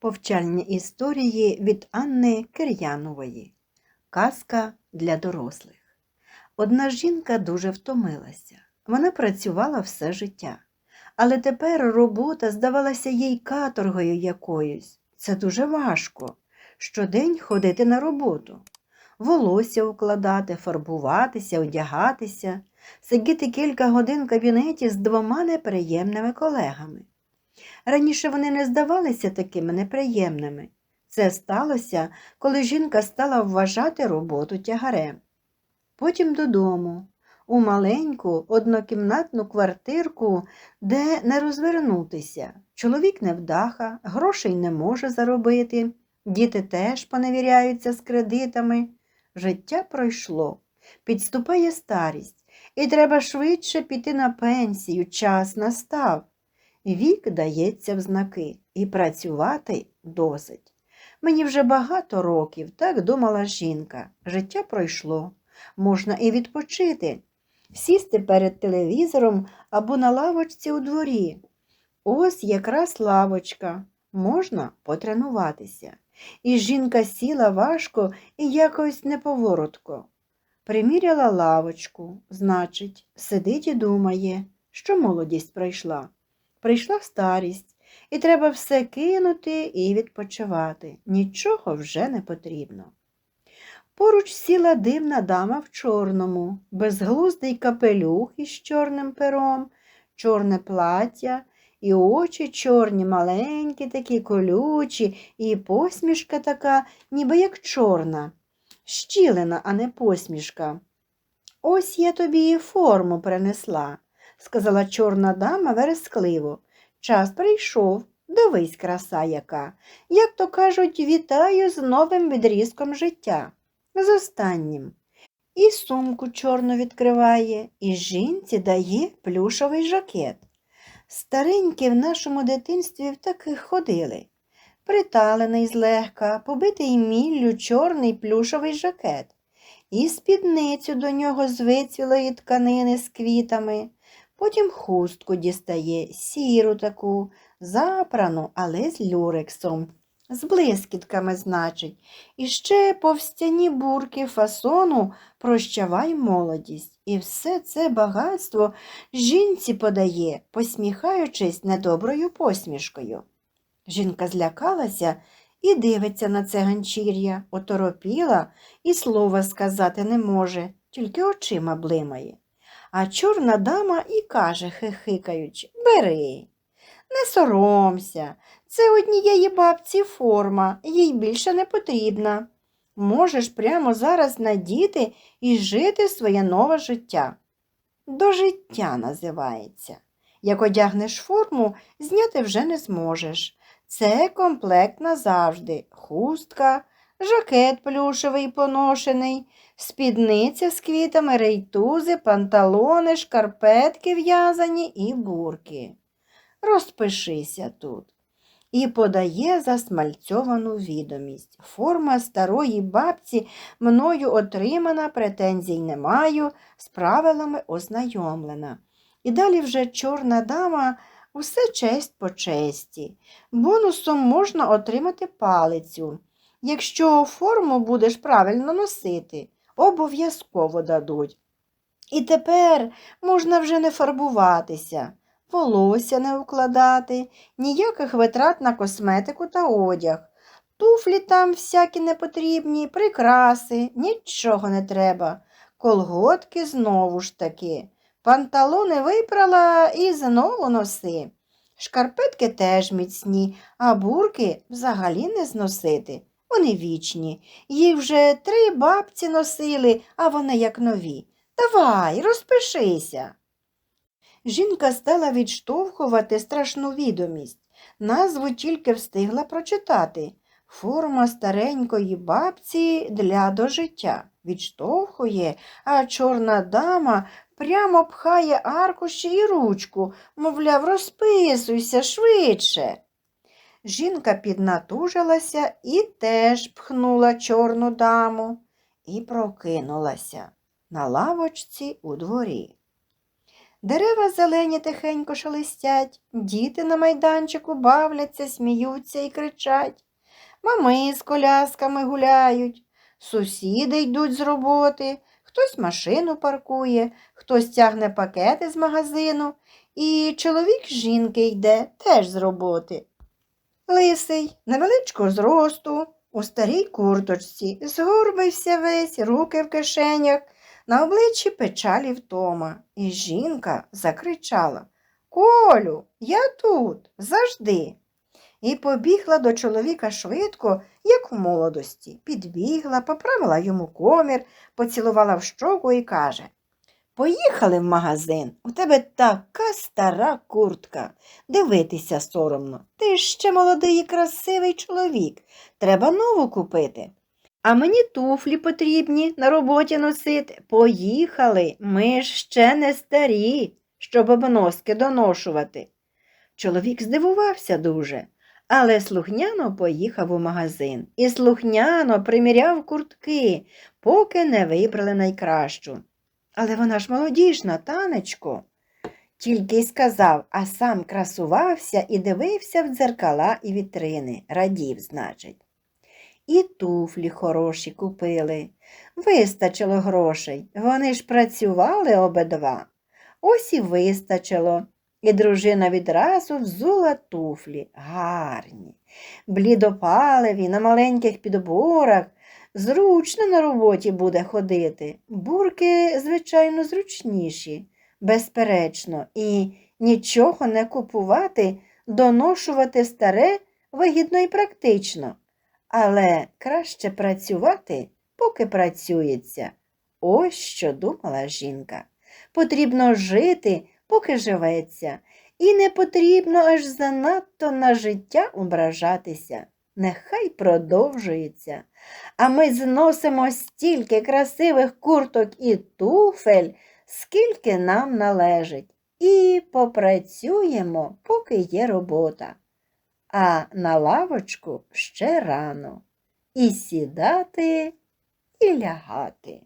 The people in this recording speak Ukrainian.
Повчальні історії від Анни Кир'янової. Казка для дорослих. Одна жінка дуже втомилася. Вона працювала все життя. Але тепер робота здавалася їй каторгою якоюсь. Це дуже важко. Щодень ходити на роботу, волосся укладати, фарбуватися, одягатися, сидіти кілька годин в кабінеті з двома неприємними колегами. Раніше вони не здавалися такими неприємними. Це сталося, коли жінка стала вважати роботу тягарем. Потім додому, у маленьку однокімнатну квартирку, де не розвернутися. Чоловік невдаха, грошей не може заробити, діти теж поневіряються з кредитами. Життя пройшло, підступає старість, і треба швидше піти на пенсію, час настав. Вік дається в знаки, і працювати досить. Мені вже багато років, так думала жінка. Життя пройшло. Можна і відпочити, сісти перед телевізором або на лавочці у дворі. Ось якраз лавочка, можна потренуватися. І жінка сіла важко і якось неповоротко. Приміряла лавочку, значить, сидить і думає, що молодість прийшла. Прийшла старість, і треба все кинути і відпочивати. Нічого вже не потрібно. Поруч сіла дивна дама в чорному, безглуздий капелюх із чорним пером, чорне плаття, і очі чорні, маленькі, такі колючі, і посмішка така, ніби як чорна. Щілина, а не посмішка. Ось я тобі і форму принесла, сказала чорна дама верескливо. Час прийшов, дивись, краса яка. Як то кажуть, вітаю з новим відрізком життя. З останнім. І сумку чорну відкриває, і жінці дає плюшовий жакет. Старенькі в нашому дитинстві в таких ходили. Приталений злегка, побитий міллю чорний плюшовий жакет, і спідницю до нього з вицвілої тканини з квітами. Потім хустку дістає, сіру таку, запрану, але з люрексом, з блискітками, значить, і ще повстяні бурки фасону прощавай молодість. І все це багатство жінці подає, посміхаючись недоброю посмішкою. Жінка злякалася і дивиться на це ганчір'я, оторопіла і слова сказати не може, тільки очима блимає. А чорна дама і каже, хихикаючи, бери, не соромся, це однієї бабці форма, їй більше не потрібна. Можеш прямо зараз надіти і жити своє нове життя. До життя називається. Як одягнеш форму, зняти вже не зможеш. Це комплект назавжди, хустка, жакет плюшевий поношений, спідниця з квітами, рейтузи, панталони, шкарпетки в'язані і бурки. Розпишися тут. І подає засмальцьовану відомість. Форма старої бабці мною отримана, претензій не маю, з правилами ознайомлена. І далі вже чорна дама усе честь по честі. Бонусом можна отримати палицю. Якщо форму будеш правильно носити, обов'язково дадуть. І тепер можна вже не фарбуватися, волосся не укладати, ніяких витрат на косметику та одяг. Туфлі там всякі непотрібні, прикраси, нічого не треба. Колготки знову ж таки. Панталони випрала і знову носи. Шкарпетки теж міцні, а бурки взагалі не зносити. Вони вічні. Їх вже три бабці носили, а вони як нові. Давай, розпишися. Жінка стала відштовхувати страшну відомість. Назву тільки встигла прочитати. Форма старенької бабці для дожиття. Відштовхує, а чорна дама прямо пхає аркуші і ручку, мовляв, розписуйся швидше. Жінка піднатужилася і теж пхнула чорну даму і прокинулася на лавочці у дворі. Дерева зелені тихенько шелестять, діти на майданчику бавляться, сміються і кричать. Мами з колясками гуляють, сусіди йдуть з роботи, хтось машину паркує, хтось тягне пакети з магазину, і чоловік жінки йде теж з роботи. Лисий, невеличкого зросту, у старій курточці, згорбився весь, руки в кишенях, на обличчі печалі втома. І жінка закричала Колю, я тут, завжди. І побігла до чоловіка швидко, як у молодості. Підбігла, поправила йому комір, поцілувала в щоку і каже Поїхали в магазин. У тебе така стара куртка. Дивитися соромно. Ти ще молодий і красивий чоловік. Треба нову купити. А мені туфлі потрібні на роботі носити. Поїхали. Ми ще не старі, щоб обноски доношувати. Чоловік здивувався дуже, але слухняно поїхав у магазин і слухняно приміряв куртки, поки не вибрали найкращу. Але вона ж молодіжна, танечко. Тільки й сказав, а сам красувався і дивився в дзеркала і вітрини, радів, значить. І туфлі хороші купили. Вистачило грошей. Вони ж працювали обидва. Ось і вистачило. І дружина відразу взула туфлі, гарні, блідопаливі, на маленьких підборах. Зручно на роботі буде ходити. Бурки, звичайно, зручніші, безперечно, і нічого не купувати, доношувати старе вигідно і практично. Але краще працювати, поки працюється. Ось що думала жінка. Потрібно жити, поки живеться, і не потрібно аж занадто на життя ображатися. Нехай продовжується. А ми зносимо стільки красивих курток і туфель, скільки нам належить, і попрацюємо, поки є робота. А на лавочку ще рано. І сідати, і лягати.